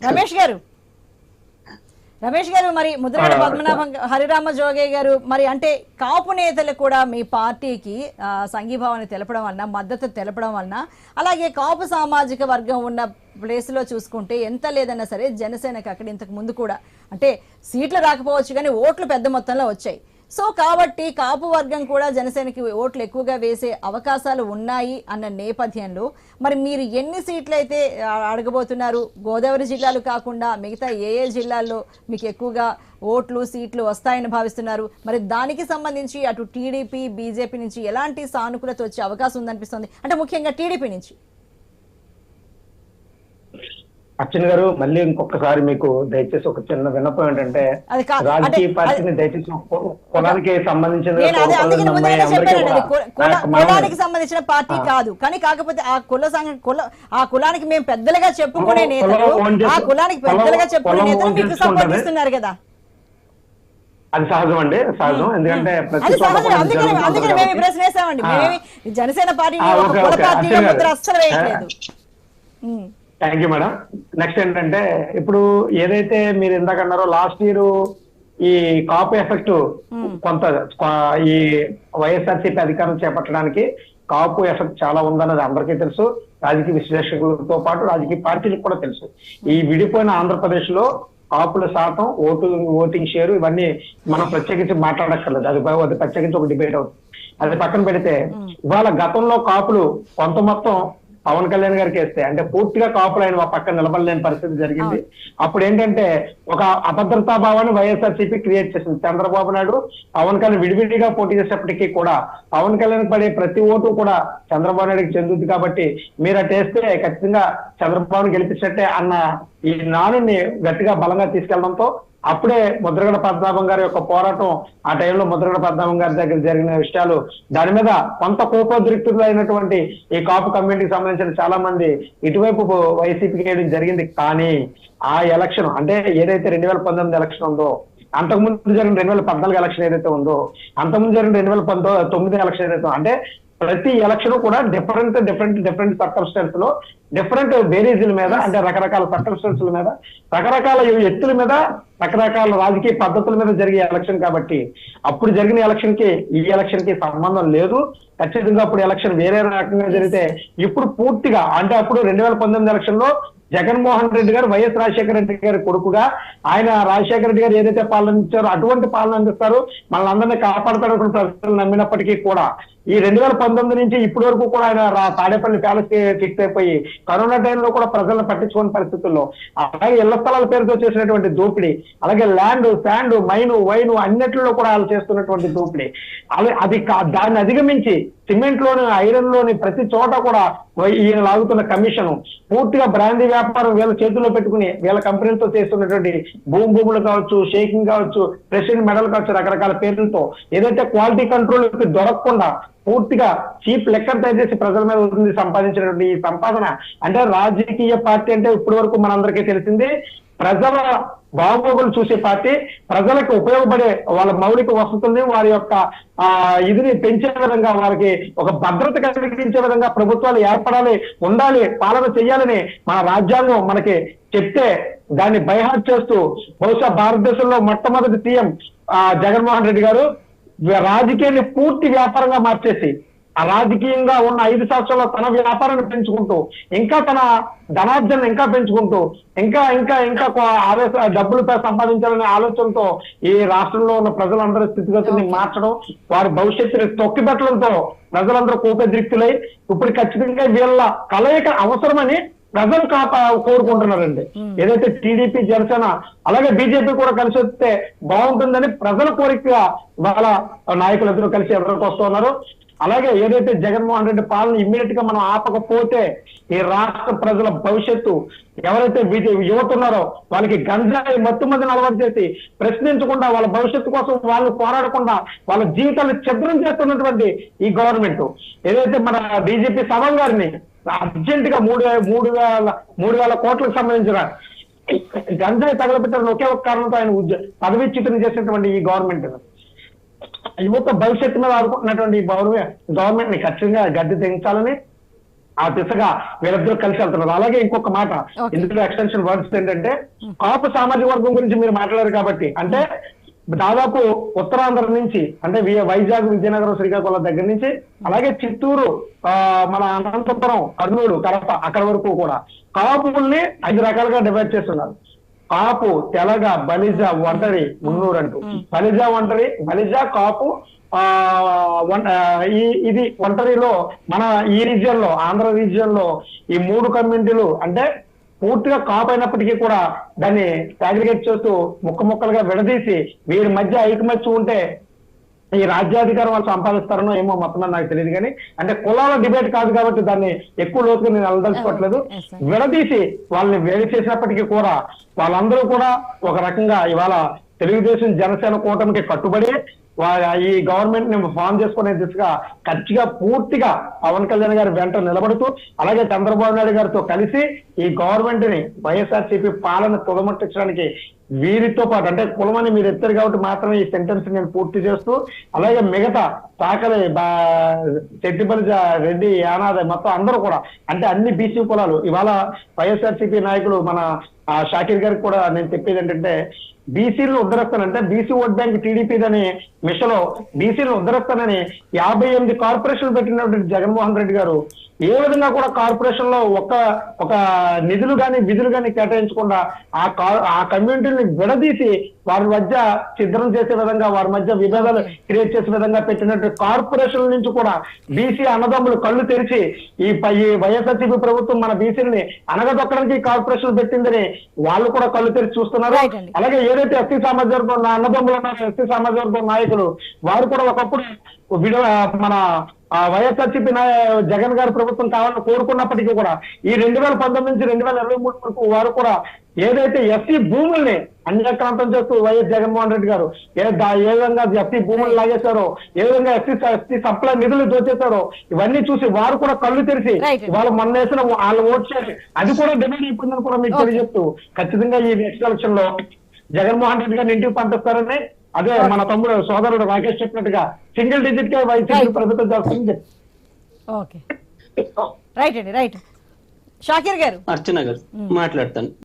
రమేష్ గారు. రమేష్ గారు మరి ముద్రగడ పద్మనాభం హరిరామ జోగే గారు మరి అంటే కాపు నేతలు కూడా మీ పార్టీకి సంఘీభావాన్ని తెలపడం వలన మద్దతు తెలపడం వలన అలాగే కాపు సామాజిక వర్గం ఉన్న ప్లేస్లో చూసుకుంటే ఎంత లేదన్నా సరే జనసేనకి అక్కడ ఇంతకు ముందు కూడా అంటే సీట్లు రాకపోవచ్చు కానీ ఓట్లు పెద్ద మొత్తంలో వచ్చాయి. సో కాబట్టి కాపు వర్గం కూడా జనసేనకి ఓట్లు ఎక్కువగా వేసే అవకాశాలు ఉన్నాయి అన్న నేపథ్యంలో మరి మీరు ఎన్ని సీట్లు అయితే అడగబోతున్నారు? గోదావరి జిల్లాలు కాకుండా మిగతా ఏ ఏ జిల్లాల్లో మీకు ఎక్కువగా ఓట్లు సీట్లు వస్తాయని భావిస్తున్నారు? మరి దానికి సంబంధించి అటు టీడీపీ బీజేపీ నుంచి ఎలాంటి సానుకూలత వచ్చే అవకాశం ఉందనిపిస్తుంది? అంటే ముఖ్యంగా టీడీపీ నుంచి. అర్చన గారు మళ్ళీ ఇంకొకసారి మీకు దయచేసి ఒక చిన్న విన్నపం ఏంటంటే రాజకీయ పార్టీని దయచేసి కులానికి సంబంధించిన సంబంధించిన పార్టీ కాదు. కానీ కాకపోతే ఆ కుల సంఘ కుల ఆ కులానికి మేము పెద్దలుగా చెప్పుకునే నేతలు ఆ కులానికి కులం- పెద్దలుగా చెప్పుకునే నేతలు మీకు. సపోర్ట్ ఇస్తున్నారు కదా? అది సహజం. అండి సహజం ఎందుకంటే. ప్రశ్న జనసేన గారు. అస్సలు వేయట్లేదు. థ్యాంక్ యూ మేడం నెక్స్ట్ ఏంటంటే ఇప్పుడు ఏదైతే మీరు ఇందాక అన్నారో లాస్ట్ ఇయర్ ఈ కాపు ఎఫెక్ట్ కొంత కొ- ఈ వైఎస్ఆర్సీపీ అధికారం చేపట్టడానికి కాపు ఎఫెక్ట్ చాలా ఉందన్నది అందరికీ తెలుసు. రాజకీయ విశ్లేషకులతో పాటు రాజకీయ పార్టీలకు కూడా తెలుసు. ఈ విడిపోయిన ఆంధ్రప్రదేశ్లో కాపుల శాతం ఓటు ఓటింగ్ షేర్ ఇవన్నీ మనం ప్రత్యేకించి మాట్లాడక్కర్లేదు. అది అది ప్రత్యేకించి ఒక డిబేట్ అవుతుంది. అది పక్కన పెడితే ఇవాళ గతంలో కాపులు కొంత మొత్తం పవన్ కళ్యాణ్ గారికి వేస్తే అంటే పూర్తిగా కాపులు ఆయన మా పక్కన నిలబడలేని పరిస్థితి జరిగింది. అప్పుడు ఏంటంటే ఒక అభద్రతా భావాన్ని వైఎస్ఆర్సీపీ క్రియేట్ చేసింది. చంద్రబాబు నాయుడు పవన్ కళ్యాణ్ విడివిడిగా పోటీ చేసేప్పటికీ కూడా పవన్ కళ్యాణ్ పడే ప్రతి ఓటు కూడా చంద్రబాబు నాయుడుకి చెందుద్ది కాబట్టి మీరు అటు వేస్తే ఖచ్చితంగా చంద్రబాబుని గెలిపించినట్టే అన్న ఈ నానుని గట్టిగా బలంగా తీసుకెళ్ళడంతో అప్పుడే ముద్రగడ పద్మనాభం గారి యొక్క పోరాటం ఆ టైంలో ముద్రగడ పద్మనాభం గారి దగ్గర జరిగిన విషయాలు దాని మీద కొంత కోపోద్రిక్తులు అయినటువంటి ఈ కాపు కమ్యూనిటీకి సంబంధించిన చాలా మంది ఇటువైపు వైసీపీకి వేయడం జరిగింది. కానీ ఆ ఎలక్షన్ అంటే ఏదైతే రెండు వేల పంతొమ్మిది ఎలక్షన్ ఉందో అంతకుముందు జరిగిన రెండు వేల పద్నాలుగు ఎలక్షన్ ఏదైతే ఉందో అంతకుముందు జరిగిన రెండు వేల పంతొమ్మిది తొమ్మిది ఎలక్షన్ ఏదైతే అంటే ప్రతి ఎలక్షన్ కూడా డిఫరెంట్ డిఫరెంట్ డిఫరెంట్ సర్కమ్స్టెన్స్లో డిఫరెంట్ వేరియజుల మీద అంటే రకరకాల సర్కమ్స్టెన్స్ల మీద రకరకాల ఎత్తుల మీద రకరకాల రాజకీయ పద్ధతుల మీద జరిగే ఎలక్షన్ కాబట్టి అప్పుడు జరిగిన ఎలక్షన్కి ఈ ఎలక్షన్కి సంబంధం లేదు. ఖచ్చితంగా అప్పుడు ఎలక్షన్ వేరే రకంగా జరిగితే ఇప్పుడు పూర్తిగా అంటే అప్పుడు రెండు వేల పంతొమ్మిది ఎలక్షన్లో జగన్మోహన్ రెడ్డి గారు వైఎస్ రాజశేఖర రెడ్డి గారి కొడుకుగా ఆయన రాజశేఖర రెడ్డి గారు ఏదైతే పాలన ఇచ్చారో అటువంటి పాలన అందిస్తారు మనల్ని అందరినీ కాపాడతారు ప్రజలు నమ్మినప్పటికీ కూడా ఈ రెండు వేల పంతొమ్మిది నుంచి ఇప్పటి వరకు కూడా ఆయన రా- తాడేపల్లి ప్యాలెస్కి ఫిక్స్ అయిపోయి కరోనా టైంలో కూడా ప్రజలను పట్టించుకోని పరిస్థితుల్లో అలాగే ఇళ్ళ స్థలాల పేరుతో చేసినటువంటి దోపిడీ అలాగే ల్యాండ్ శాండ్ మైన్ వైన్ అన్నిటిలో కూడా వాళ్ళు చేస్తున్నటువంటి దోపిడీ. అలా అది దాన్ని అధిగమించి సిమెంట్లోని ఐరన్లోని ప్రతి చోట కూడా వై- ఈయన లాగుతున్న కమిషన్ పూర్తిగా బ్రాందీ వ్యాపారం వీళ్ళ చేతుల్లో పెట్టుకుని వీళ్ళ కంపెనీలతో చేస్తున్నటువంటి భూమి భూములు కావచ్చు షేకింగ్ కావచ్చు ప్రెసిడెంట్ మెడల్ కావచ్చు రకరకాల పేర్లతో ఏదైతే క్వాలిటీ కంట్రోల్ దొరకకుండా పూర్తిగా చీప్ లెక్కర్ తయారు చేసి ప్రజల మీద ఉంది సంపాదించినటువంటి ఈ సంపాదన. అంటే రాజకీయ పార్టీ అంటే ఇప్పటి వరకు మనందరికీ తెలిసింది ప్రజల బాగోగులు చూసే పార్టీ ప్రజలకు ఉపయోగపడే వాళ్ళ మౌలిక వసతుల్ని వారి యొక్క ఆ ఇదిని పెంచే విధంగా వారికి ఒక భద్రత కలిగించే విధంగా ప్రభుత్వాలు ఏర్పడాలి ఉండాలి పాలన చేయాలని మన రాజ్యాంగం మనకి చెప్తే దాన్ని బైహాట్ చేస్తూ బహుశా భారతదేశంలో మొట్టమొదటి సీఎం ఆ జగన్మోహన్ రెడ్డి గారు రాజకీయాన్ని పూర్తి వ్యాపారంగా మార్చేసి రాజకీయంగా ఉన్న ఐదు సంవత్సరాల్లో తన వ్యాపారాన్ని పెంచుకుంటూ ఇంకా తన ధనార్జన ఇంకా పెంచుకుంటూ ఇంకా ఇంకా ఇంకా ఆవేశ డబ్బులు సంపాదించాలనే ఆలోచనతో ఈ రాష్ట్రంలో ఉన్న ప్రజలందరి స్థితిగతుల్ని మార్చడం వారి భవిష్యత్తుని తొక్కిపెట్టడంతో ప్రజలందరూ కోపెద్రిక్తులై ఇప్పుడు ఖచ్చితంగా వీళ్ళ కలయిక అవసరమని ప్రజలు కాప కోరుకుంటున్నారండి. ఏదైతే టీడీపీ జనసేన అలాగే బీజేపీ కూడా కలిసి వస్తే బాగుంటుందని ప్రజల కోరికగా వాళ్ళ నాయకులందరూ కలిసి ఎవరికి వస్తున్నారు అలాగే ఏదైతే జగన్మోహన్ రెడ్డి పాలన ఇమ్మీడియట్గా మనం ఆపకపోతే ఈ రాష్ట్ర ప్రజల భవిష్యత్తు ఎవరైతే విజ- యువత ఉన్నారో వాళ్ళకి గంజాయి మత్తు మందిని అలవాటు చేసి ప్రశ్నించకుండా వాళ్ళ భవిష్యత్తు కోసం వాళ్ళు పోరాడకుండా వాళ్ళ జీవితాలు ఛద్రం చేస్తున్నటువంటి ఈ గవర్నమెంట్. ఏదైతే మన బీజేపీ సభం గారిని అర్జెంట్గా మూడు మూడు వేల మూడు వేల కోట్లకు సంబంధించిన గంజాయి తగలబెట్టాలని ఒకే ఒక కారణంతో ఆయన ఉద్య- పదవిచ్యుతం చేసినటువంటి ఈ గవర్నమెంట్. యువత భవిష్యత్తు మీద ఆడుకుంటున్నటువంటి ఈ గవర్నమెంట్ని ఖచ్చితంగా గద్దె తెంచాలని ఆ దిశగా వీళ్ళిద్దరూ కలిసి వెళ్తున్నారు అలాగే ఇంకొక మాట. ఇందులో ఎక్స్టెన్షన్ వర్డ్స్ ఏంటంటే కాపు సామాజిక వర్గం గురించి మీరు మాట్లాడారు కాబట్టి అంటే దాదాపు ఉత్తరాంధ్ర నుంచి అంటే వైజాగ్ విజయనగరం శ్రీకాకుళం దగ్గర నుంచి అలాగే చిత్తూరు ఆ, మన అనంతపురం కర్నూలు కడప అక్కడ వరకు కూడా కాపుల్ని ఐదు రకాలుగా డివైడ్ చేస్తున్నారు కాపు తెలగ బలిజ ఒంటరి మున్నూరు అంటూ బలిజ ఒంటరి బలిజ కాపు ఆ ఇది ఒంటరిలో మన ఈ రీజియన్లో ఆంధ్ర రీజియన్లో ఈ మూడు కమ్యూనిటీలు అంటే పూర్తిగా కాపు అయినప్పటికీ కూడా దాన్ని సాగ్రిగేట్ చేస్తూ ముక్క ముక్కలుగా విడదీసి వీరి మధ్య ఐకమత్యం ఉంటే ఈ రాజ్యాధికారం వాళ్ళు సంపాదిస్తారనో ఏమో మొత్తం నాకు తెలియదు కానీ అంటే కులాల డిబేట్ కాదు కాబట్టి దాన్ని ఎక్కువ లోతుగా నేను వెళ్ళదలుచుకోవట్లేదు. విడదీసి వాళ్ళని వేరు చేసినప్పటికీ కూడా వాళ్ళందరూ కూడా ఒక రకంగా ఇవాళ తెలుగుదేశం జనసేన కూటమికి కట్టుబడి ఈ గవర్నమెంట్ని ఫామ్ చేసుకునే దిశగా ఖచ్చితంగా పూర్తిగా పవన్ కళ్యాణ్ గారి వెంట నిలబడుతూ అలాగే చంద్రబాబు నాయుడు గారితో కలిసి ఈ గవర్నమెంట్ని వైఎస్ఆర్సీపీ పాలన తుదముట్టించడానికి వీరితో పాటు అంటే కులమని మీరు ఎత్తారు కాబట్టి మాత్రమే ఈ సెంటెన్స్ నేను పూర్తి చేస్తూ అలాగే మిగతా తాకలి చెట్టిపల్లి రెడ్డి యానాద మొత్తం అందరూ కూడా అంటే అన్ని బీసీ కులాలు ఇవాళ వైఎస్ఆర్సీపీ నాయకులు మన షాకిర్ గారికి కూడా నేను చెప్పేది ఏంటంటే బీసీలను ఉద్ధరిస్తానంటే బీసీ ఓట్ బ్యాంక్ టీడీపీదని మిషలో బీసీలను ఉద్ధరిస్తానని యాభై ఎనిమిది కార్పొరేషన్లు పెట్టినటువంటి జగన్మోహన్ రెడ్డి గారు ఏ విధంగా కూడా కార్పొరేషన్లో ఒక ఒక నిధులు కానీ విధులు కానీ కేటాయించకుండా ఆ కా- ఆ కమ్యూనిటీని విడదీసి వారి మధ్య ఛిద్రం చేసే విధంగా వారి మధ్య విభేదాలు క్రియేట్ చేసే విధంగా పెట్టినట్టు కార్పొరేషన్ నుంచి కూడా బీసీ అన్నదమ్ములు కళ్ళు తెరిచి ఈ వైఎస్ఆర్సీపీ ప్రభుత్వం మన బీసీలని అనగదొక్కడానికి కార్పొరేషన్ పెట్టిందని వాళ్ళు కూడా కళ్ళు తెరిచి చూస్తున్నారు. అలాగే ఏదైతే ఎస్సీ సామాజిక వర్గం నా అన్నదమ్ములు ఉన్నారో ఎస్సీ సామాజిక వర్గం నాయకులు వారు కూడా ఒకప్పుడు విడ మన ఆ వైఎస్ఆర్సీపీ నాయ జగన్ గారి ప్రభుత్వం కావాలని కోరుకున్నప్పటికీ కూడా ఈ రెండు వేల పంతొమ్మిది నుంచి రెండు వేల ఇరవై మూడు వరకు వారు కూడా ఏదైతే ఎస్సీ భూముల్ని అన్యక్రాంతం చేస్తూ వైఎస్ జగన్మోహన్ రెడ్డి గారు ఏ విధంగా ఎస్సీ భూములు లాగేశారో ఏ విధంగా ఎస్సీ ఎస్సీ సప్లై నిధులు దోచేశారో ఇవన్నీ చూసి వారు కూడా కళ్ళు తెరిచి. వాళ్ళు మొన్న వేసిన వాళ్ళు ఓట్ చేసి అది కూడా డిమాండ్ అయిపోయిందని కూడా మీకు తెలియజెప్తూ ఖచ్చితంగా ఈ నెక్స్ట్ ఎలక్షన్లో జగన్మోహన్ రెడ్డి గారిని ఇంటికి పంపిస్తారని అదే మన తమ్ముడు సోదరుడు రాకేష్ చెప్పినట్టుగా సింగిల్ డిజిట్ కే వైసీపీ. ప్రభుత్వం చేస్తుంది. ఓకే. రైట్ అండి రైట్. షాకీర్ గారు. అర్చన గారు మాట్లాడతాను.